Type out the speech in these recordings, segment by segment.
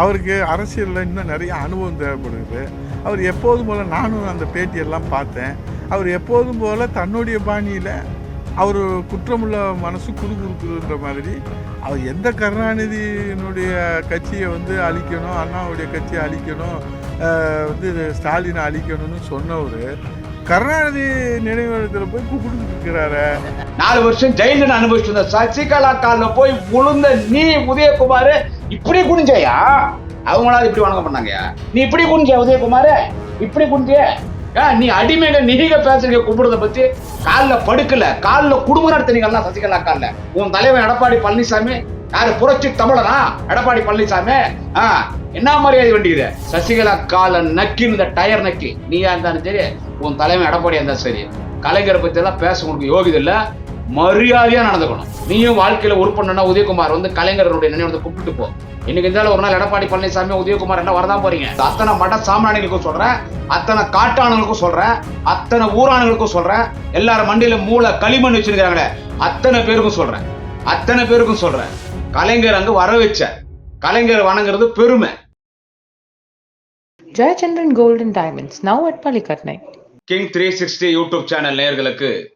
அவருக்கு அரசியலில் இன்னும் நிறைய அனுபவம் தேவைப்படுது. அவர் எப்போதும் போல் நானும் அந்த பேட்டியெல்லாம் பார்த்தேன். அவர் எப்போதும் போல் தன்னுடைய பாணியில் அவர் குற்றமுள்ள மனசு குறுகுறுக்குன்ற மாதிரி அவர் எந்த கருணாநிதியினுடைய கட்சியை வந்து அழிக்கணும் அண்ணாவுடைய கட்சியை அழிக்கணும் வந்து ஸ்டாலினை அழிக்கணும்னு சொன்னவர் கருணாநிதி நினைவிடத்தில் போய் கூப்பிட்டு இருக்கிறாரு நாலு வருஷம் ஜெயில அனுபவிச்சு இருந்த சசிகலா காலில் போய் விழுந்த நீ உதயகுமார் இப்படி குனிஞ்சையா? அவங்களால இப்படி வணங்க பண்ணாங்கயா? நீ இப்படி குனிஞ்ச உதயகுமார்? இப்படி குனிஞ்சிய? நீ அடிமையில நீங்க பேசுறீங்க கும்பிடுறத பத்தி காலில் படுக்கல. காலில் குடும்பம் நடத்துனீங்கல்ல சசிகலா காலில். உன் தலைவன் எடப்பாடி பழனிசாமி யாரு புரட்சி தமிழனா? எடப்பாடி பழனிசாமி ஆ என்ன மரியாதை வேண்டியது சசிகலா கால நக்கி இந்த டயர் நக்கி. நீயா இருந்தாலும் சரி உன் தலைமை எடப்பாடியா இருந்தால் சரி. கலைஞரை பற்றி எல்லாம் பேச உனக்கு யோகிதை இல்லை. மரியாதையாக நடந்துக்கணும். நீயும் வாழ்க்கையில் உருப்பண்ணா உதயகுமார் வந்து கலைஞரனுடைய நினைவு கூப்பிட்டு போ. இன்னைக்கு இருந்தாலும் ஒரு நாள் எடப்பாடி பழனிசாமி உதயகுமார் என்ன வரதான் போறீங்க. அத்தனை மட சாமானியர்களுக்கும் சொல்றேன். அத்தனை காட்டானுங்களுக்கும் சொல்றேன். அத்தனை ஊரானுங்களுக்கும் சொல்றேன். எல்லாரும் மண்டியில மூளை களிமண் வச்சிருக்காங்களே அத்தனை பேருக்கும் சொல்றேன். அத்தனை பேருக்கும் சொல்றேன். கலைஞர் அங்கு வர வச்ச. கலைஞர் வணங்குறது பெருமை. Jayachandran golden diamonds now now at king three sixty YouTube channel நேயர்களுக்கு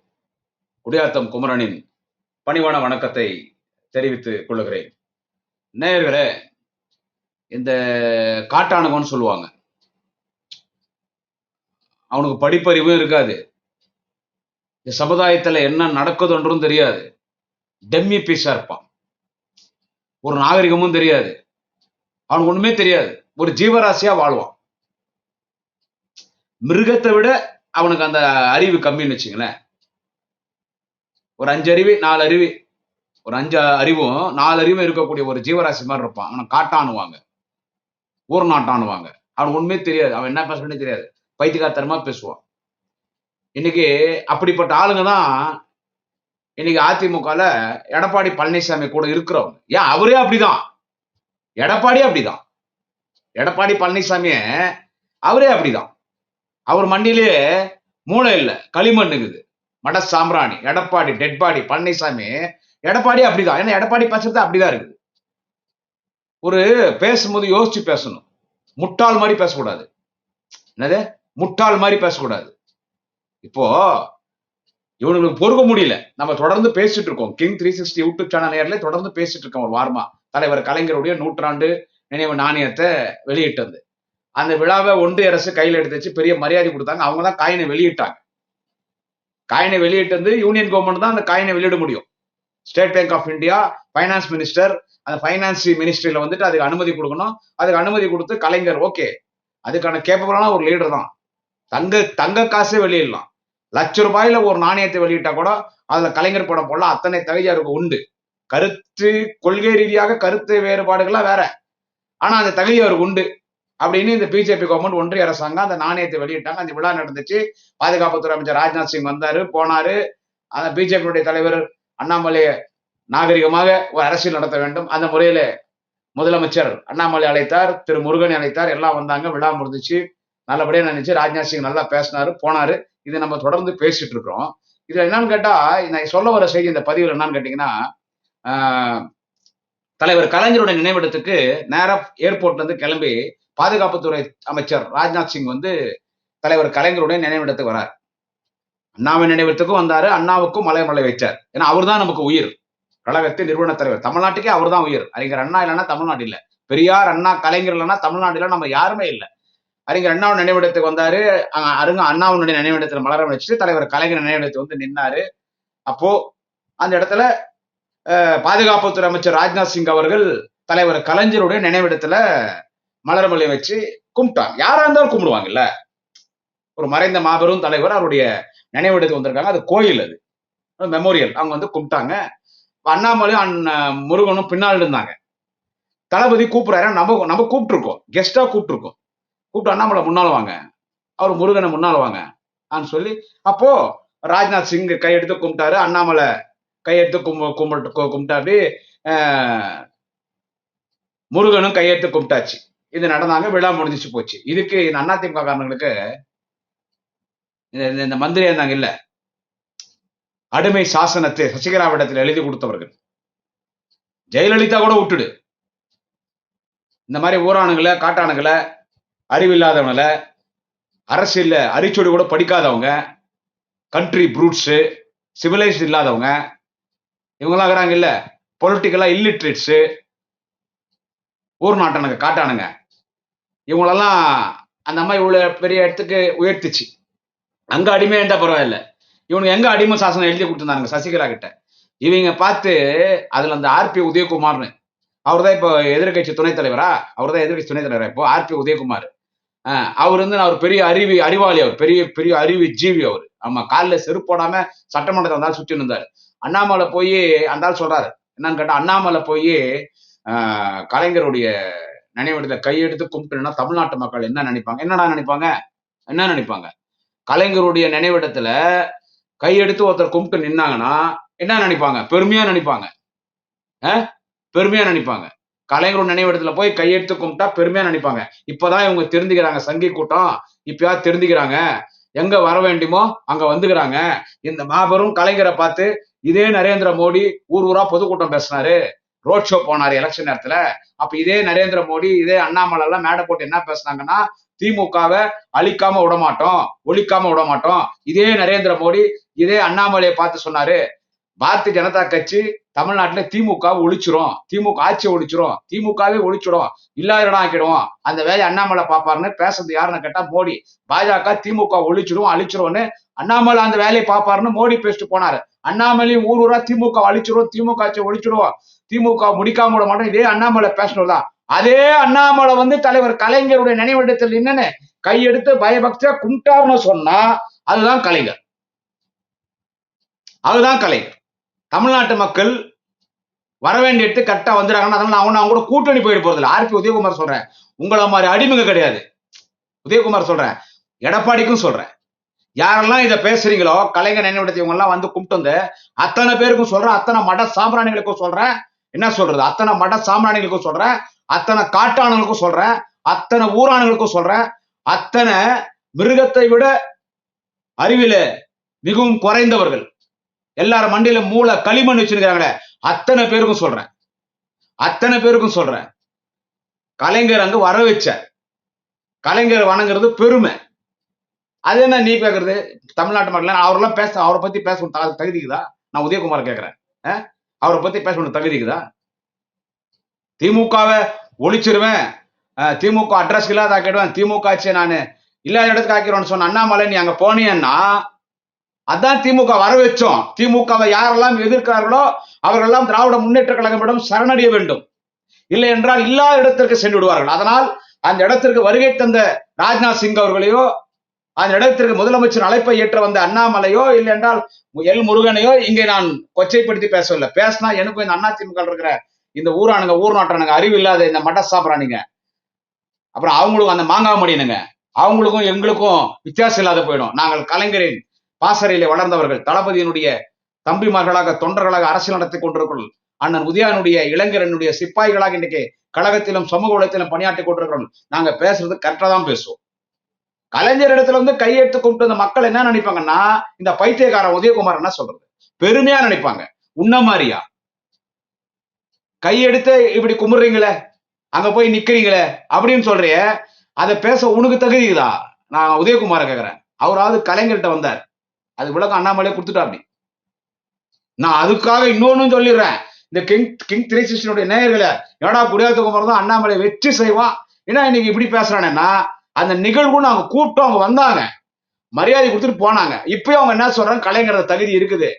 குடியாத்தம் குமரனின் பணிவான வணக்கத்தை தெரிவித்துக் கொள்ளுகிறேன் நேயர்களே இந்த காட்டானவன் சொல்லுவாங்க. அவனுக்கு படிப்பறிவும் இருக்காது. இந்த சமுதாயத்துல என்ன நடக்குதுன்றும் தெரியாது. டெம்மி பீஸாக இருப்பான். ஒரு நாகரிகமும் தெரியாது. அவனுக்கு ஒண்ணுமே தெரியாது. ஒரு ஜீவராசியா வாழ்வான். மிருகத்தை விட அவனுக்கு அந்த அறிவு கம்மின்னு வச்சுங்களேன் ஒரு அஞ்சு அறிவு நாலு அறிவு. ஒரு அஞ்சு அறிவும் நாலு அறிவும் இருக்கக்கூடிய ஒரு ஜீவராசி மாதிரி இருப்பான். அவனை காட்டானுவாங்க. ஊர் நாட்டானுவாங்க. அவனுக்கு ஒண்ணுமே தெரியாது. அவன் என்ன பேசுறனே தெரியாது. பைத்தியகாரத்தனமா பேசுவான். இன்னைக்கு அப்படிப்பட்ட ஆளுங்க தான் இன்னைக்கு அதிமுகல எடப்பாடி பழனிசாமி கூட இருக்கிறவங்க. ஏன் அவரே அப்படிதான்? எடப்பாடி அப்படிதான். எடப்பாடி பழனிசாமிய அவரே அப்படிதான். அவர் மண்டியிலே மூளை இல்லை களிமண் இருக்குது. மட சாம்பிராணி எடப்பாடி டெட் பாடி பழனிசாமி எடப்பாடி அப்படிதான். ஏன்னா எடப்பாடி பேசுறது அப்படிதான் இருக்குது. ஒரு பேசும்போது யோசிச்சு பேசணும். முட்டாள் மாதிரி பேசக்கூடாது. என்னது? முட்டாள் மாதிரி பேசக்கூடாது. இப்போ இவனுங்களுக்கு பொறுக்க முடியல. நம்ம தொடர்ந்து பேசிட்டு இருக்கோம். King three sixty YouTube channel நேர்ல தொடர்ந்து பேசிட்டு இருக்கோம் ஒரு வாரமா. தலைவர் கலைஞருடைய நூற்றாண்டு நினைவு நாணயத்தை வெளியிட்டது. அந்த விழாவை ஒன்றிய அரசு கையில் எடுத்து வச்சு பெரிய மரியாதை கொடுத்தாங்க. அவங்க தான் காயினை வெளியிட்டாங்க. காயினை வெளியிட்டு வந்து யூனியன் கவர்மெண்ட் தான் அந்த காயினை வெளியிட முடியும். State Bank of India finance minister அந்த ஃபைனான்ஸ் மினிஸ்ட்ரியில வந்துட்டு அதுக்கு அனுமதி கொடுக்கணும். அதுக்கு அனுமதி கொடுத்து கலைஞர் ஓகே அதுக்கான கேப்பபிளான ஒரு லீடர் தான். தங்க தங்க காசே வெளியிடலாம். லட்ச ரூபாயில ஒரு நாணயத்தை வெளியிட்டா கூட அதுல கலைஞர் படம் போடலாம். அத்தனை தகுதி அவருக்கு உண்டு. கருத்து கொள்கை ரீதியாக கருத்து வேறுபாடுகள்லாம் வேற. ஆனா அந்த தகுதி அவருக்கு உண்டு. அப்படின்னு இந்த பிஜேபி கவர்மெண்ட் ஒன்றிய அரசாங்கம் அந்த நாணயத்தை வெளியிட்டாங்க. அந்த விழா நடந்துச்சு. பாதுகாப்புத்துறை அமைச்சர் ராஜ்நாத் சிங் வந்தாரு போனாரு. அந்த பிஜேபியுடைய தலைவர் அண்ணாமலை நாகரிகமாக ஒரு அரசியல் நடத்த வேண்டும். அந்த முறையில முதலமைச்சர் அண்ணாமலை அழைத்தார் திரு முருகன் அழைத்தார். எல்லாம் வந்தாங்க விழா முடிஞ்சிச்சு. நல்லபடியா நினைச்சு ராஜ்நாத் சிங் நல்லா பேசினாரு போனாரு. இது நம்ம தொடர்ந்து பேசிட்டு இருக்கிறோம். இதுல என்னன்னு கேட்டா நான் சொல்ல வர செய்தி இந்த பதிவில் என்னன்னு கேட்டீங்கன்னா ஆஹ், தலைவர் கலைஞருடைய நினைவிடத்துக்கு நேரா ஏர்போர்ட்ல இருந்து கிளம்பி பாதுகாப்புத்துறை அமைச்சர் ராஜ்நாத் சிங் வந்து தலைவர் கலைஞருடைய நினைவிடத்துக்கு வரார். அண்ணாவின் நினைவிடத்துக்கும் வந்தாரு. அண்ணாவுக்கும் மலை மலை வைச்சார். ஏன்னா அவர்தான் நமக்கு உயிர். கழகத்தின் நிறுவன தலைவர். தமிழ்நாட்டுக்கே அவர்தான் உயிர். அறிஞர் அண்ணா இல்லைன்னா தமிழ்நாடு இல்ல. பெரியார் அண்ணா கலைஞர் இல்லைன்னா தமிழ்நாடுல நம்ம யாருமே இல்லை. அறிஞர் அண்ணாவின் நினைவிடத்துக்கு வந்தாரு. அருங்க அண்ணாவினுடைய நினைவிடத்துல மலரம் வச்சுட்டு தலைவர் கலைஞர் நினைவிடத்துக்கு வந்து நின்னாரு. அப்போ அந்த இடத்துல பாதுகாப்புத்துறை அமைச்சர் ராஜ்நாத் சிங் அவர்கள் தலைவர் கலைஞருடைய நினைவிடத்துல மலர்மலை வச்சு கும்பிட்டாங்க. யாரா இருந்தாலும் கும்பிடுவாங்கல்ல? ஒரு மறைந்த மாபெரும் தலைவர் அவருடைய நினைவிடத்துக்கு வந்திருக்காங்க. அது கோயில் அது. மெமோரியல் அவங்க வந்து கும்பிட்டாங்க. அண்ணாமலையும் அண்ணன் முருகனும் பின்னால் இருந்தாங்க. தளபதி கூப்பிடுறாரு. நம்ம நம்ம கூப்பிட்டுருக்கோம். கெஸ்டா கூப்பிட்டுருக்கோம். கூப்பிட்டு அண்ணாமலை முன்னால் வாங்க. அவர் முருகனை முன்னால் வாங்க. ஆன்னு சொல்லி அப்போ ராஜ்நாத் சிங் கையெடுத்து கும்பிட்டாரு. அண்ணாமலை கையெடுத்து கும்ப கும்பிட்டு கு- கும்பிட்டாரு முருகனும் கையெடுத்து கும்பிட்டாச்சு. இது நடந்தாங்க விழா முடிஞ்சிச்சு போச்சு. இதுக்கு இந்த அதிமுக காரணங்களுக்கு இந்த- இந்த- இந்த மந்திரி இருந்தாங்க இல்ல அடிமை சாசனத்தை சசிகலாவிடத்தில் எழுதி கொடுத்தவர்கள். ஜெயலலிதா கூட விட்டுடு. இந்த மாதிரி ஊரானுங்களை காட்டானுங்களை அறிவில்லாதவங்கள அரசியல் அரிச்சொடி கூட படிக்காதவங்க கண்ட்ரி ப்ரூட்ஸு சிவிலைஸ் இல்லாதவங்க இவங்களாம் இருக்கிறாங்க இல்ல பொலிட்டிக்கலா இல்லிட்ரேட்ஸு ஊர் நாட்டானுங்க காட்டானுங்க இவங்களெல்லாம் அந்த அம்மா இவ்வளவு பெரிய இடத்துக்கு உயர்த்துச்சு. அங்க அடிமை இருந்தா பரவாயில்ல. இவனுக்கு எங்க அடிமை சாசனம் எழுதி கொடுத்துருந்தாங்க சசிகலா கிட்ட. இவங்க பார்த்து அதுல அந்த ஆர்பி உதயகுமார்னு. அவர் தான் இப்போ எதிர்கட்சி துணைத் தலைவரா? அவர் தான் எதிர்கட்சி துணைத் தலைவரா இப்போ? ஆர்பி உதயகுமார். ஆஹ் அவர் வந்து அவர் பெரிய அறிவி அறிவாளி அவர். பெரிய பெரிய அறிவு ஜீவி அவர். ஆமா காலில் செருப்பு போடாம சட்டமன்றத்தை வந்தாலும் சுற்றி இருந்தார். அண்ணாமலை போய் அந்த சொல்றாரு. என்னன்னு கேட்டா அண்ணாமலை போய் கலைஞருடைய நினைவிடத்தை கையெடுத்து கும்பிட்டுனா தமிழ்நாட்டு மக்கள் என்ன நினைப்பாங்க? என்னடா நினைப்பாங்க? என்ன நினைப்பாங்க? கலைஞருடைய நினைவிடத்துல கையெடுத்து ஒருத்தர் கும்பிட்டு நின்னாங்கன்னா என்ன நினைப்பாங்க? பெருமையா நினைப்பாங்க. பெருமையா நினைப்பாங்க. கலைஞர் நினைவிடத்துல போய் கையெடுத்து கும்பிட்டா பெருமையா நினைப்பாங்க. இப்பதான் இவங்க தெரிஞ்சுக்கிறாங்க சங்கி கூட்டம். இப்பயா தெரிஞ்சுக்கிறாங்க. எங்க வர வேண்டுமோ அங்க வந்துக்கிறாங்க. இந்த மாபெரும் கலைஞரை பார்த்து இதே நரேந்திர மோடி ஊர் ஊரா பொதுக்கூட்டம் பேசினாரு. ரோட் ஷோ போனாரு எலெக்ஷன் நேரத்துல. அப்ப இதே நரேந்திர மோடி இதே அண்ணாமலை எல்லாம் மேடை போட்டு என்ன பேசுனாங்கன்னா திமுகவை அழிக்காம விட மாட்டோம் ஒழிக்காம விட மாட்டோம். இதே நரேந்திர மோடி இதே அண்ணாமலையை பார்த்து சொன்னாரு. பாரதிய ஜனதா கட்சி தமிழ்நாட்டுல திமுக ஒழிச்சிரும். திமுக ஆட்சியை ஒழிச்சிரும். திமுகவே ஒழிச்சிடும். இல்லாதடம் ஆக்கிடுவோம். அந்த வேலையை அண்ணாமலை பாப்பாருன்னு பேசுறது யாருன்னு கேட்டா மோடி. பாஜக திமுக ஒழிச்சிடும் அழிச்சிரும்னு அண்ணாமலை அந்த வேலையை பாப்பாருன்னு மோடி பேசிட்டு போனாரு. அண்ணாமலையும் ஊர் ஊரா திமுக அழிச்சிடும் திமுக ஆட்சியை ஒழிச்சிடுவோம் திமுக முடிக்காம விட மாட்டோம். இதே அண்ணாமலை பேசினதுதான் அதே அண்ணாமலை வந்து தலைவர் கலைஞருடைய நினைவிடத்தில் என்னன்னு கையெடுத்து பயபக்தியா கும்பிட்டாருன்னு சொன்னா அதுதான் கலைஞர். அதுதான் கலைஞர். தமிழ்நாட்டு மக்கள் வர வேண்டிய இடத்து கரெக்டா வந்துடுறாங்கன்னா அதனால நான் அவங்க கூட கூட்டணி போயிட்டு போறதில்ல. ஆர்பி உதயகுமார் சொல்றேன். உங்களை மாதிரி அடிமைங்க கிடையாது. உதயகுமார் சொல்றேன். எடப்பாடிக்கும் சொல்றேன். யாரெல்லாம் இதை பேசுறீங்களோ கலைஞர் நினைவிடத்தை எல்லாம் வந்து கும்பிட்டு வந்து அத்தனை பேருக்கும் சொல்றேன் அத்தனை மட சாம்பிராணிகளுக்கும் சொல்றேன். என்ன சொல்றது? அத்தனை மட சாம்பிராணிகளுக்கும் சொல்றேன் அத்தனை காட்டானுங்களுக்கும் சொல்றேன் அத்தனை ஊரானுங்களுக்கும் சொல்றேன். அத்தனை மிருகத்தை விட அறிவில மிகவும் குறைந்தவர்கள். எல்லாரும் மண்டியில மூளை களிமண் வச்சிருக்கிறாங்களே அத்தனை பேருக்கும் சொல்றேன். அத்தனை பேருக்கும் சொல்றேன். கலைஞர் அங்க வர வச்ச கலைஞர் வணங்குறது பெருமை. அது என்ன நீ கேக்குறது? தமிழ்நாட்டு மக்கள் அவரெல்லாம் பேச அவரை பத்தி பேச தகுதிக்குதா? நான் உதயகுமார் கேட்கிறேன் அவரை பத்தி பேச தகுதிக்குதா? திமுகவை ஒழிச்சிருவேன். திமுக அட்ரஸ் இல்லாத ஆக்கிடுவேன். திமுக ஆச்சு நான் இல்லாத இடத்துக்கு ஆக்கிடுவேன்னு சொன்ன அண்ணாமலை நீ அங்க போனீங்கன்னா அதான் திமுக வர வச்சோம் திமுகவை யாரெல்லாம் எதிர்க்கிறார்களோ அவர்களெல்லாம் திராவிட முன்னேற்ற கழகமிடம் சரணடைய வேண்டும். இல்லை என்றால் இல்லாத இடத்திற்கு சென்று விடுவார்கள். அதனால் அந்த இடத்திற்கு வருகை தந்த ராஜ்நாத் சிங் அவர்களையோ அந்த இடத்திற்கு முதலமைச்சர் அழைப்பை ஏற்ற வந்த அண்ணாமலையோ இல்லை என்றால் எல் முருகனையோ இங்கே நான் கொச்சைப்படுத்தி பேசவில்லை. பேசினா எனக்கும் இந்த அண்ணா திமுக இருக்கிற இந்த ஊரானுங்க ஊர் நாட்டானுங்க அறிவு இல்லாத இந்த மட்ட சாப்பிட்றானுங்க. அப்புறம் அவங்களுக்கும் அந்த மாங்காய் மடியனுங்க. அவங்களுக்கும் எங்களுக்கும் வித்தியாசம் இல்லாத போயிடும். நாங்கள் கலைஞரின் பாசறையிலே வளர்ந்தவர்கள் தளபதியினுடைய தம்பிமார்களாக தொண்டர்களாக அரசியல் நடத்தி கொண்டிருக்கிறோம். அண்ணன் உதயானுடைய இளைஞரனுடைய சிப்பாய்களாக இன்னைக்கு கழகத்திலும் சமூக உலகத்திலும் பணியாற்றி கொண்டிருக்கிறோம். நாங்க பேசுறது கரெக்டா தான் பேசுவோம். கலைஞர் இடத்துல வந்து கையெடுத்து கொண்டு வந்த மக்கள் என்ன நினைப்பாங்கன்னா இந்த பைத்தியக்காரன் உதயகுமார் என்ன சொல்றது? பெருமையா நினைப்பாங்க. உன்ன மாதிரியா? கையெடுத்து இப்படி கும்பிடுறீங்களே அங்க போய் நிக்கிறீங்களே அப்படின்னு சொல்றியே அதை பேச உனக்கு தகுதிதா நான் உதயகுமார கேக்குறேன். அவராவது கலைஞர்கிட்ட வந்தார். அது விளக்கம் அண்ணாமலையே கொடுத்துட்டாப்படி நான் அதுக்காக இன்னொன்னு சொல்லிடுறேன். இந்த கிங் கிங் த்ரீ சிக்ஸ்டினுடைய நேயர்களை ஏடா குடியாத்துக்குமார் தான் அண்ணாமலை வெற்றி செய்வான்? ஏன்னா இன்னைக்கு இப்படி பேசுறானேன்னா அந்த நிகழ்வு அவங்க கூப்பிட்டோம் அவங்க வந்தாங்க. மரியாதை கொடுத்துட்டு போனாங்க. இப்பயும் அவங்க என்ன சொல்றாங்க? கலைஞர் தகுதி இருக்குது.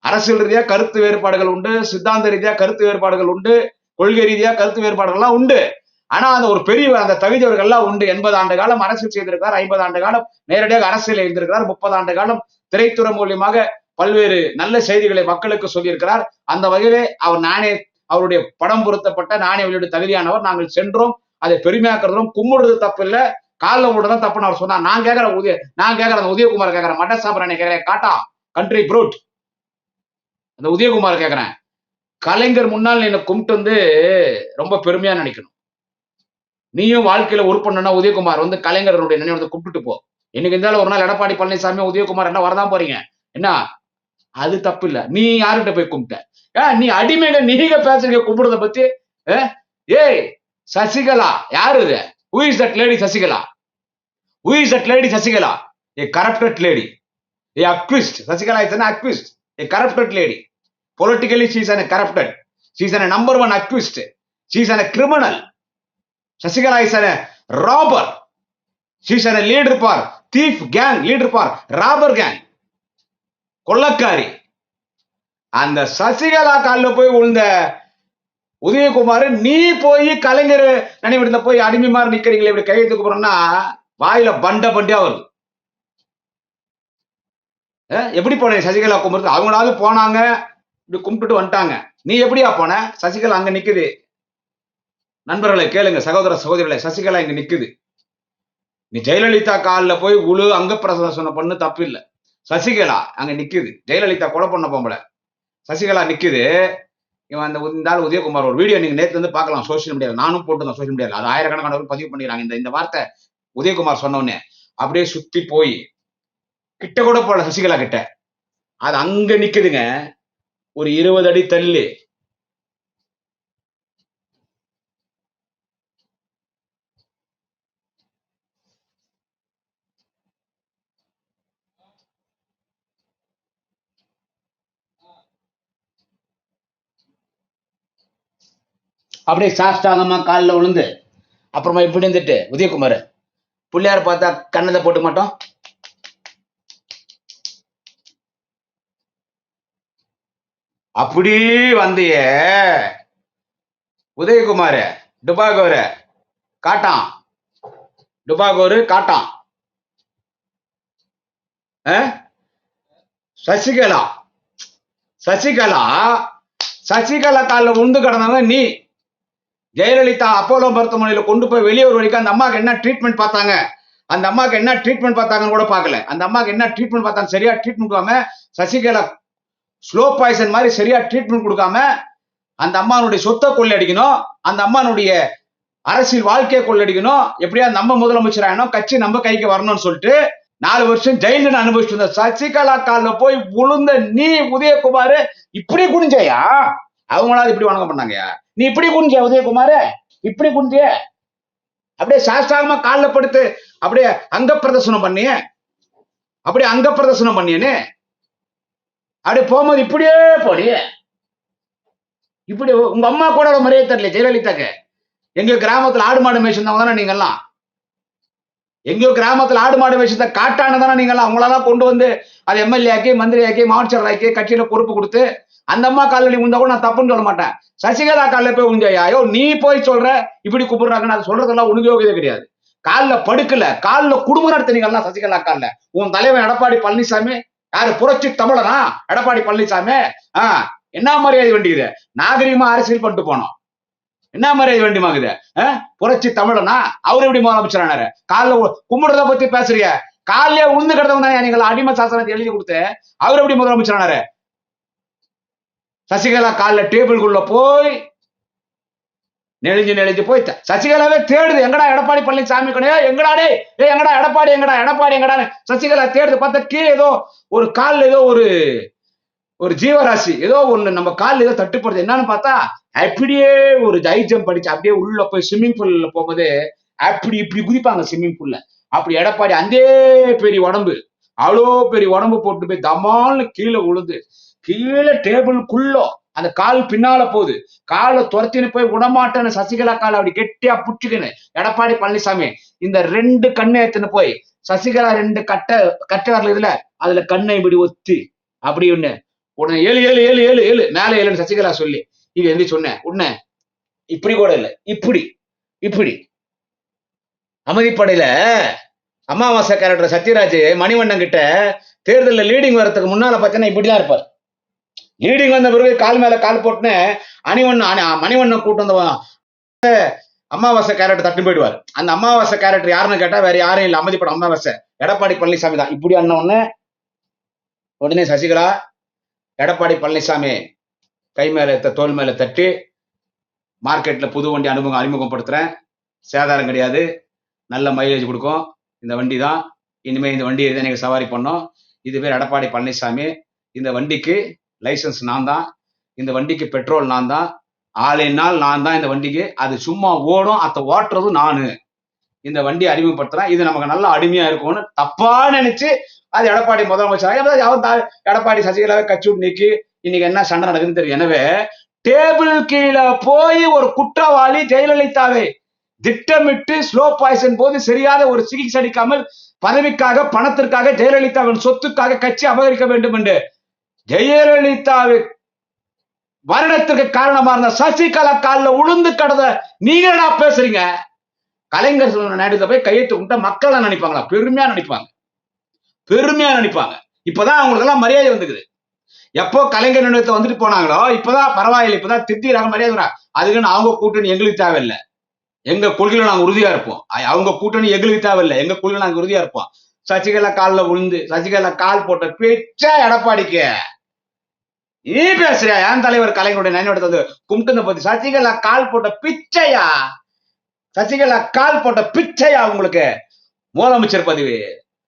அரசியல் ரீதியா கருத்து வேறுபாடுகள் உண்டு சித்தாந்த ரீதியா கருத்து வேறுபாடுகள் உண்டு கொள்கை ரீதியா கருத்து வேறுபாடுகள்லாம் உண்டு. ஆனா அந்த ஒரு பெரிய அந்த தகுதியவர்கள் எல்லாம் உண்டு. எண்பது ஆண்டு காலம் அரசியல் செய்திருக்கார் ஐம்பது ஆண்டு காலம் நேரடியாக அரசியல் எழுந்திருக்கிறார் முப்பது ஆண்டு காலம் திரைத்துறை மூலியமாக பல்வேறு நல்ல செய்திகளை மக்களுக்கு சொல்லியிருக்கிறார். அந்த வகையிலே அவர் நானே அவருடைய படம் பொருத்தப்பட்ட நாணய வெளியீடு தகுதியானவர். நாங்கள் சென்றோம் அதை பெருமையாக்குறதும் கும்பிடுறது தப்பு இல்லை. காலில் விடுறதும் தப்புன்னு அவர் சொன்னா நான் கேட்கற உதய நான் கேட்கறேன் அந்த உதயகுமார் கேட்கறேன் மட்ட சாப்பிட்றேன் கேட்கறேன் காட்டா கண்ட்ரி ப்ரூட் அந்த உதயகுமார் கேட்கறேன். கலைஞர் முன்னால் என்னை கும்பிட்டு வந்து ரொம்ப பெருமையா நினைக்கணும். நீயும் வாழ்க்கையில உருப்பண்ணா உதயகுமார் வந்து கலைஞருடைய நினைவு கூப்பிட்டு போ. இன்னைக்கு இருந்தாலும் ஒரு நாள் எடப்பாடி பழனிசாமி உதயகுமார் என்ன வரதான் போறீங்க? என்ன? அது தப்பு இல்ல. நீ யார்கிட்ட போய் கும்பிட்ட? ஏ நீ அடிமையில நீங்க பேசுறீங்க கும்பிடுறத பத்தி ஏய் சசிகலா யாரு இது? Who is that lady Sasikala who is that lady Sasikala a corrupted lady a accused Sasikala is an accused a corrupted lady politically she's an corrupted she's an number one accused she's an criminal Sasikala is an robber she's an leader for thief gang leader for robber gang கொள்ளக்காரி அந்த சசிகலா காலில் போய் விழுந்த உதயகுமார் நீ போய் கலைஞர் நினைவிடத்துல போய் அடிமை மாதிரி நிக்கிறீங்களே இப்படி கையெழுத்துக்கு போறோம்னா வாயில பண்ட பண்டியா வருது. எப்படி போன சசிகலா கும்பிட்டு அவங்களாவது போனாங்க இப்படி கும்பிட்டுட்டு வந்துட்டாங்க. நீ எப்படியா போன? சசிகலா அங்க நிக்குது. நண்பர்களை கேளுங்க சகோதர சகோதரிகளை சசிகலா இங்க நிக்குது. நீ ஜெயலலிதா காலில் போய் உழு அங்க பிரசவம் பண்ணு தப்பு இல்லை சசிகலா அங்க நிக்குது. ஜெயலலிதா கொலை பண்ண போம்பல சசிகலா நிக்குது. இவன் அந்த இந்த ஆள் உதயகுமார் ஒரு வீடியோ நீங்க நேற்று வந்து பார்க்கலாம் சோசியல் மீடியாவில் நானும் போட்டுருந்தேன் சோசியல் மீடியாவில் அது ஆயிரக்கணக்கான பதிவு பண்ணிடுறாங்க. இந்த இந்த வார்த்தை உதயகுமார் சொன்ன உடனே அப்படியே சுத்தி போய் கிட்ட கூட போல சசிகலா கிட்ட. அது அங்க நிக்குதுங்க. ஒரு இருபது அடி தள்ளி. அப்படியே சாஷ்டாங்கமாக காலில் விழுந்து அப்புறமா இப்படி இருந்துட்டு உதயகுமார் பிள்ளையார் பார்த்தா கண்ணதை போட்டு மாட்டோம். அப்படி வந்திய. உதயகுமார் டுபாகோரு காட்டான். டுபாகோர் காட்டான். சசிகலா. சசிகலா சசிகலா காலில் உண்டு கிடந்தவன் நீ. ஜெயலலிதா அப்போலோ மருத்துவமனையில் கொண்டு போய் வெளியூர் வரைக்கும் அந்த அம்மாவுக்கு என்ன ட்ரீட்மெண்ட் பார்த்தாங்க? அந்த அம்மாவுக்கு என்ன ட்ரீட்மெண்ட் பார்த்தாங்கன்னு கூட பார்க்கல. அந்த அம்மாக்கு என்ன ட்ரீட்மெண்ட் பார்த்தாங்க? சரியா ட்ரீட்மெண்ட் கொடுக்காம சசிகலா ஸ்லோ பாய்சன் மாதிரி சரியா ட்ரீட்மெண்ட் கொடுக்காம அந்த அம்மானுடைய சொத்தை கொள்ளடிக்கணும் அந்த அம்மானுடைய அரசியல் வாழ்க்கையை கொள்ளடிக்கணும் எப்படியா நம்ம முதலமைச்சர் ஆகணும் கட்சி நம்ம கைக்கு வரணும்னு சொல்லிட்டு நாலு வருஷம் ஜெயில் அனுபவிச்சுட்டு இருந்த சசிகலா காலில் போய் விழுந்த நீ உதயகுமார் இப்படி குடிஞ்சையா அவங்களாவது இப்படி வணக்கம் பண்ணாங்கயா? நீ இப்படி குனிஞ்ச உதயகுமார? இப்படி குனிஞ்சிய? அப்படியே சாஷ்டாகமா காலில் படுத்து அப்படியே அங்க பிரதர்சனம் பண்ணிய. அப்படியே அங்க பிரதர்சனம் பண்ணியனே. அப்படியே போகும்போது இப்படியே போனிய இப்படி உங்க அம்மா கூட ஒரு மரியாதை ஜெயலலிதாக்கு. எங்க கிராமத்துல ஆடு மாடு மேய்ச்சிருந்தவங்க தானே நீங்க எல்லாம் எங்கேயோ கிராமத்துல ஆடு மாடு விஷயத்த காட்டான தானே நீங்க எல்லாம் கொண்டு வந்து அது எம்எல்ஏ ஆக்கி மந்திரி ஆக்கி மாவட்ட செயலர் ஆக்கி கட்சியில பொறுப்பு கொடுத்து அந்த அம்மா காலில் நீ கூட நான் தப்புன்னு சொல்ல மாட்டேன். சசிகலா காலில் போய் உஞ்சையா ஐயோ நீ போய் சொல்ற. இப்படி கூப்பிடுறாங்கன்னு அது சொல்றதெல்லாம் உனக்கு யோகியதை கிடையாது. காலில் படுக்கல. காலில் குடும்பம் நடத்தினீங்கல்லாம் சசிகலா காலில். உன் தலைவன் எடப்பாடி பழனிசாமி. யாரு? புரட்சி தமிழனா? எடப்பாடி பழனிசாமி. ஆ என்ன மரியாதை வேண்டியது? நாகரிகமா அரசியல் பண்ணிட்டு போனோம். என்ன மரியாதை வேண்டியமாகுது புரட்சி தமிழனா? அவர் எப்படி முதலமைச்சரானாரு காலில் கும்பிடுறத பத்தி பேசுறிய? காலையே உளுந்து கிடந்தவங்க தானே நீங்கள் அடிமை சாசனத்தை எழுதி கொடுத்து அவர் எப்படி முதலமைச்சரானாரு சசிகலா காலில் டேபிள்குள்ள போய் நெளிஞ்சு நெளிஞ்சு போய் சசிகலாவே தேடுது. எங்கடா எடப்பாடி பழனிசாமி கிடையாது எங்கடா ஏ ஏய் எங்கடா எடப்பாடி? எங்கடா எடப்பாடி? எங்கடா சசிகலா தேடுது. பார்த்தா கீழே ஏதோ ஒரு கால்ல ஏதோ ஒரு ஒரு ஜீவராசி ஏதோ ஒண்ணு நம்ம கால்ல ஏதோ தட்டுப்படுது என்னன்னு பார்த்தா அப்படியே ஒரு ஹை ஜம்ப் அடிச்சு அப்படியே உள்ள போய் ஸ்விம்மிங் பூல்ல போகும்போது அப்படி இப்படி குதிப்பாங்க ஸ்விம்மிங் பூல்ல அப்படி எடப்பாடி அந்த பெரிய உடம்பு. அவ்வளோ பெரிய உடம்பு போட்டு போய் தமால்னு கீழே விழுந்து கீழே டேபிளுக்குள்ளோ அந்த கால் பின்னால போகுது. காலை துரத்தின்னு போய் விடமாட்டேன்னு சசிகலா காலை அப்படி கெட்டியா புடிச்சுக்கின்னு எடப்பாடி பழனிசாமி இந்த ரெண்டு கண்ணை எடுத்துன்னு போய் சசிகலா ரெண்டு கட்டை கட்டை வரல இதுல அதுல கண்ணை இப்படி ஒத்தி. அப்படி ஒண்ணு. உடனே ஏழு ஏழு ஏழு ஏழு ஏழு. மேல ஏழுன்னு சசிகலா சொல்லி. இது எந்த சொன்னேன் உடனே இப்படி கூட இல்லை. இப்படி இப்படி. அமைதிப்படையில அமாவாசை கேரக்டர் சத்யராஜ் மணிவண்ணன் கிட்ட தேர்தலில் லீடிங் வர்றதுக்கு முன்னால பார்த்தீங்கன்னா இப்படிதான் இருப்பார். லீடிங் வந்த பிறகு கால் மேல கால் போட்டுன்னு அணிவண்ணன் மணிவண்ணன் கூட்டு வந்த அமாவாசை கேரக்டர் தட்டு போயிடுவார். அந்த அமாவாசை கேரக்டர் யாருன்னு கேட்டா வேற யாரும் இல்லை. அமைதிப்படம் அமாவாசை. எடப்பாடி பழனிசாமி தான். இப்படி அண்ண உடனே உடனே சசிகலா எடப்பாடி பழனிசாமி கை மேல த- தோள் மேல தட்டி மார்க்கெட்ல புது வண்டி அனுபவம் அறிமுகப்படுத்துறேன். சேதாரம் கிடையாது. நல்ல மைலேஜ் கொடுக்கும். இந்த வண்டி தான் இனிமேல் இந்த வண்டியை தான் நீங்கள் சவாரி பண்ணோம். இது பேர் எடப்பாடி பழனிசாமி. இந்த வண்டிக்கு லைசன்ஸ் நான் தான் இந்த வண்டிக்கு பெட்ரோல் நான் தான் ஆளினால் நான் தான் இந்த வண்டிக்கு. அது சும்மா ஓடும் அதை ஓட்டுறதும் நான். இந்த வண்டி அறிமுகப்படுத்துறேன் இது நமக்கு நல்லா அடிமையா இருக்கும்னு தப்பா நினைச்சு அது எடப்பாடி முதலமைச்சர் அவர் தா- எடப்பாடி சசிகலாவை கட்சி விட்டு நீக்கி இன்னைக்கு என்ன சண்டை நடக்குதுன்னு தெரியும் எனவே டேபிள் கீழே போய் ஒரு குற்றவாளி ஜெயலலிதாவை திட்டமிட்டு ஸ்லோ பாய்சன் போது சரியாத ஒரு சிகிச்சை அளிக்காமல் பதவிக்காக பணத்திற்காக ஜெயலலிதாவின் சொத்துக்காக கட்சி அபகரிக்க வேண்டும் என்று ஜெயலலிதாவை மரணத்திற்கு காரணமா இருந்த சசிகலா காலில் உளுந்து கடந்த நீங்க என்னடா பேசுறீங்க? கலைஞர் நேரத்தை போய் கையெழுத்து கும்பிட்டா மக்கள் நினைப்பாங்களா? பெருமையா நினைப்பாங்க. பெருமையா நினைப்பாங்க. இப்பதான் அவங்களுக்கு எல்லாம் மரியாதை வந்துக்குது. எப்போ கலைஞர் நிலையத்தை வந்துட்டு போனாங்களோ இப்பதான் பரவாயில்லை. இப்பதான் திட்டிறாங்க மரியாதை அதுக்குன்னு அவங்க கூட்டணி எங்களுக்கு தேவையில்லை. எங்க கொள்கையில நாங்க உறுதியா இருப்போம். அவங்க கூட்டணி எங்களுக்கு தேவையில்லை. எங்க கொள்கையில நாங்க உறுதியா இருப்போம். சசிகலா கால்ல விழுந்து சசிகலா கால் போட்ட பிச்சை எடப்பாடிக்கு? நீ பேசுறியா? என் தலைவர் கலைஞருடைய நினைவெடுத்து கும்பிட்டு பத்தி. சசிகலா கால் போட்ட பிச்சையா? சசிகலா கால் போட்ட பிச்சையா உங்களுக்கு? முதலமைச்சர் பதவி.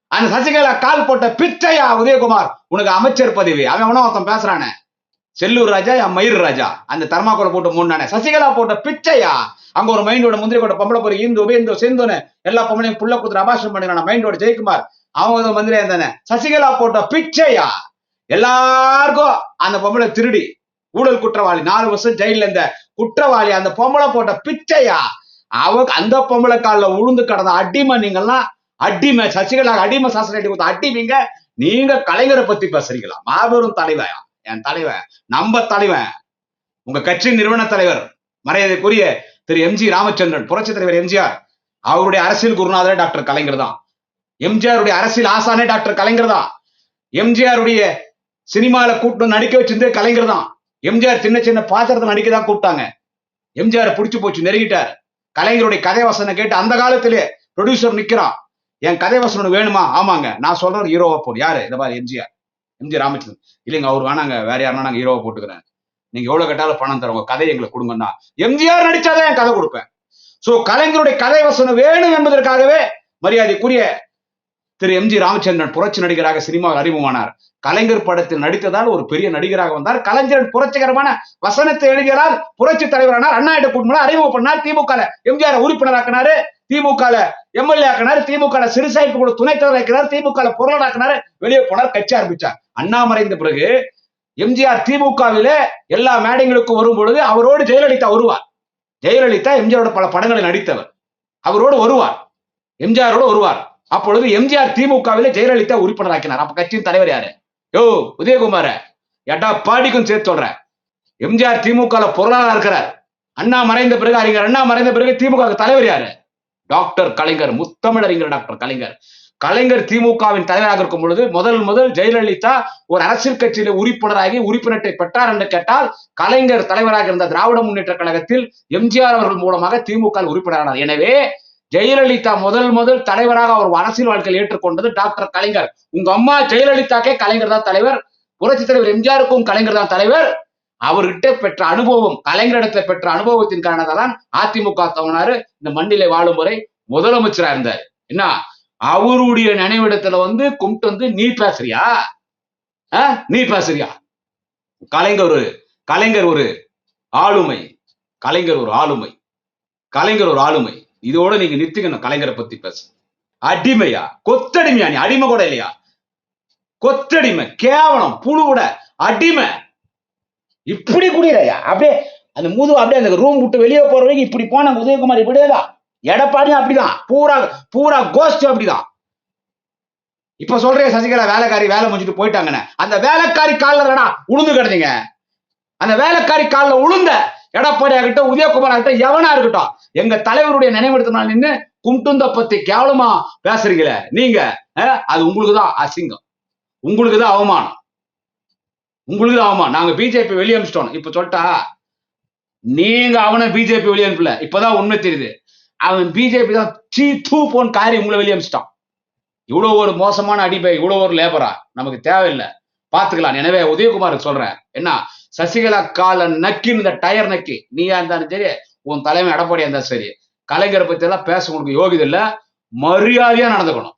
அந்த சசிகலா கால் போட்ட பிச்சையா உதயகுமார்? உனக்கு அமைச்சர் பதவி. அவன் எவனோ ஒருத்தன் பேசுறானே. செல்லூர் ராஜா என் மயிர் ராஜா. அந்த தர்மாக்கோல போட்டு மூணானே சசிகலா போட்ட பிச்சையா? அங்க ஒரு மைண்டோட முந்திரி கோட்டை பொம்பளை போற இந்து உபேந்து சேர்ந்தோன்னு எல்லா பொம்பளையும் புள்ள குத்துற அபாஷம் பண்ணிக்கிறான மைண்டோட ஜெயக்குமார். அவங்க வந்து மந்திரியா இருந்தானே சசிகலா போட்ட பிச்சையா? எல்லாருக்கும் அந்த பொம்பளை திருடி. ஊழல் குற்றவாளி. நாலு வருஷம் ஜெயில இருந்த குற்றவாளி. அந்த பொம்பளை போட்ட பிச்சையா? அவ அந்த பொம்பளை காலில் உளுந்து கிடந்த அடிமை நீங்கெல்லாம் அடிமை சசிகலா அடிமை சாசனை கொடுத்த அடிமைங்க நீங்க கலைஞரை பத்தி பேசுறீங்களா? மாபெரும் தலைவன் என் தலைவன். நம்ம தலைவன். உங்க கட்சி நிறுவன தலைவர். மரியாதைக்குரிய திரு எம்ஜி ராமச்சந்திரன் புரட்சி தலைவர் எம்ஜிஆர் அவருடைய அரசியல் குருநாதரே டாக்டர் கலைஞர் தான். எம்ஜிஆருடைய அரசியல் ஆசானே டாக்டர் கலைஞர் தான். எம்ஜிஆருடைய சினிமால கூட்டணும் நடிக்க வச்சிருந்தே கலைஞர் தான். எம்ஜிஆர் சின்ன சின்ன பாத்திரத்தை நடிக்க தான் கூப்பிட்டாங்க. எம்ஜிஆர் பிடிச்சு போச்சு நெருங்கிட்டார். கலைஞருடைய கதை வசனம் கேட்டு அந்த காலத்திலே ப்ரொடியூசர் நிக்கிறான் என் கதை வசனம் வேணுமா? ஆமாங்க. நான் சொல்றேன் ஹீரோவா போடு. யாரு? இந்த மாதிரி எம்ஜிஆர். எம்ஜி ராமச்சந்திரன். இல்லைங்க அவர் வேணாங்க. வேற யாருன்னா நாங்க ஹீரோவா போட்டுக்கிறேன். நீங்க எவ்வளவு கேட்டாலும் பணம் தருவோம் கதை எங்களுக்கு கொடுங்கன்னா. எம்ஜிஆர் நடிச்சாதான் என் கதை கொடுப்பேன். சோ கலைஞருடைய கதை வசனம் வேணும் என்பதற்காகவே மரியாதைக்குரிய திரு எம்ஜி ராமச்சந்திரன் புரட்சி நடிகராக சினிமாவில் அறிமுகமானார். கலைஞர் படத்தில் நடித்ததால் ஒரு பெரிய நடிகராக வந்தார். கலைஞர் புரட்சிகரமான வசனத்தை எழுதியதால் புரட்சி தலைவரானார். அண்ணா கிட்ட கூட்டணும் அறிமுகம் பண்ணார். திமுக எம்ஜிஆர் உறுப்பினராக்கினாரு திமுக எம்எல்ஏ ஆக்கினாரு. திமுக சிறுசாய்ப்பு கூட துணைத் தலைவர் ஆக்கினார். திமுக பொருளாக்கினாரு வெளியே போனார் கட்சி ஆரம்பிச்சார். அண்ணா மறைந்த பிறகு எம்ஜிஆர் திமுகவிலே எல்லா மேடைகளுக்கும் வரும் பொழுது அவரோடு ஜெயலலிதா வருவார். ஜெயலலிதா எம்ஜிஆரோட பல படங்களை நடித்தவர். அவரோடு வருவார். எம்ஜிஆரோடு வருவார். அப்பொழுது எம்ஜிஆர் திமுகவிலே ஜெயலலிதா உறுப்பினராக்கினார். அப்ப கட்சியின் தலைவர் யாரு? யோ உதயகுமார. எட்டா பாடிக்கும் சேர்த்து சொல்றேன் எம்ஜிஆர் திமுக பொருளாளர் இருக்கிறார். அண்ணா மறைந்த பிறகு அறிஞர் அண்ணா மறைந்த பிறகு திமுக தலைவர் யாரு? டாக்டர் கலைஞர் முத்தமிழறிஞர் டாக்டர் கலைஞர். கலைஞர் திமுகவின் தலைவராக இருக்கும் பொழுது முதல் முதல் ஜெயலலிதா ஒரு அரசியல் கட்சியில உறுப்பினராகி உறுப்பினரை பெற்றார் என்று கேட்டால் கலைஞர் தலைவராக இருந்த திராவிட முன்னேற்ற கழகத்தில் எம்ஜிஆர் அவர்கள் மூலமாக திமுக உறுப்பினரானார். எனவே ஜெயலலிதா முதல் முதல் தலைவராக அவர் அரசியல் வாழ்க்கையில் ஏற்றுக்கொண்டது டாக்டர் கலைஞர். உங்க அம்மா ஜெயலலிதாக்கே கலைஞர் தான் தலைவர். புரட்சி தலைவர் எம்ஜிஆருக்கும் கலைஞர் தான் தலைவர். அவர்கிட்ட பெற்ற அனுபவம் கலைஞரிடத்தை பெற்ற அனுபவத்தின் காரணத்தால் அதிமுக தவணாரு இந்த மண்ணிலே வாழும் முறை முதலமைச்சரா இருந்தார். என்ன? அவருடைய நினைவிடத்துல வந்து கும்பிட்டு வந்து நீ பேசுறியா? நீ பேசுறியா? கலைஞர் ஒரு கலைஞர் ஒரு ஆளுமை. கலைஞர் ஒரு ஆளுமை. கலைஞர் ஒரு ஆளுமை. இதோட நீங்க நிறுத்திக்கணும் கலைஞரை பத்தி பேச. அடிமையா? கொத்தடிமையா நீ? அடிமை கூட இல்லையா? கொத்தடிமை கேவலம் புழுவுட அடிமை. இப்படி குடியிறையா? அப்படியே அந்த முது அப்படியே அந்த ரூம் விட்டு வெளியே போற வரைக்கும் இப்படி போன உதயகுமார் இப்படியேதான் எடப்பாடியும் அப்படிதான். பூரா பூரா கோஷ்டி அப்படிதான். இப்ப சொல்றேன் சசிகலா வேலைக்காரி வேலை முடிஞ்சுட்டு போயிட்டாங்கன்னு. அந்த வேலைக்காரி காலில் தானடா உளுந்து கிடந்தீங்க? அந்த வேலைக்காரி காலில் உளுந்த எடப்பாடி ஆகட்டும் உதயகுமார் ஆகட்டும் எவனா இருக்கட்டும் எங்க தலைவருடைய நினைவு நாள் நின்று கும்டுந்த பத்தி கேவலமா பேசுறீங்களே நீங்க அது உங்களுக்கு தான் அசிங்கம். உங்களுக்கு தான் அவமானம். உங்களுக்கு தான் அவமானம். நாங்க பிஜேபி வெளியே அனுப்பிச்சிட்டோம். இப்ப சொல்லிட்டா நீங்க அவனை பிஜேபி வெளியே அனுப்பல. இப்பதான் உண்மை தெரியுது. அவன் பிஜேபி தான் சீ தூ போன் காரி உங்களை வெளியே அனுப்பிச்சிட்டான். இவ்வளவு ஒரு மோசமான அடிப்பை இவ்வளவு ஒரு லேபரா நமக்கு தேவையில்லை. பாத்துக்கலாம். எனவே உதயகுமாருக்கு சொல்றேன். என்ன? சசிகலா கால நக்கி இந்த டயர் நக்கி. நீயா இருந்தாலும் சரி உன் தலைமை எடப்பாடியா இருந்தா சரி. கலைஞரை பத்தி எல்லாம் பேச உங்களுக்கு யோகிதை இல்ல. மரியாதையா நடந்துக்கணும்.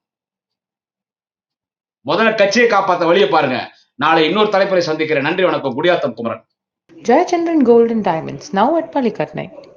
முதல்ல கட்சியை காப்பாத்த வழியை பாருங்க. நாளை இன்னொரு தலைப்பரை சந்திக்கிறேன். நன்றி வணக்கம். Gudiyattam Kumaran. Jayachandran golden diamonds now at at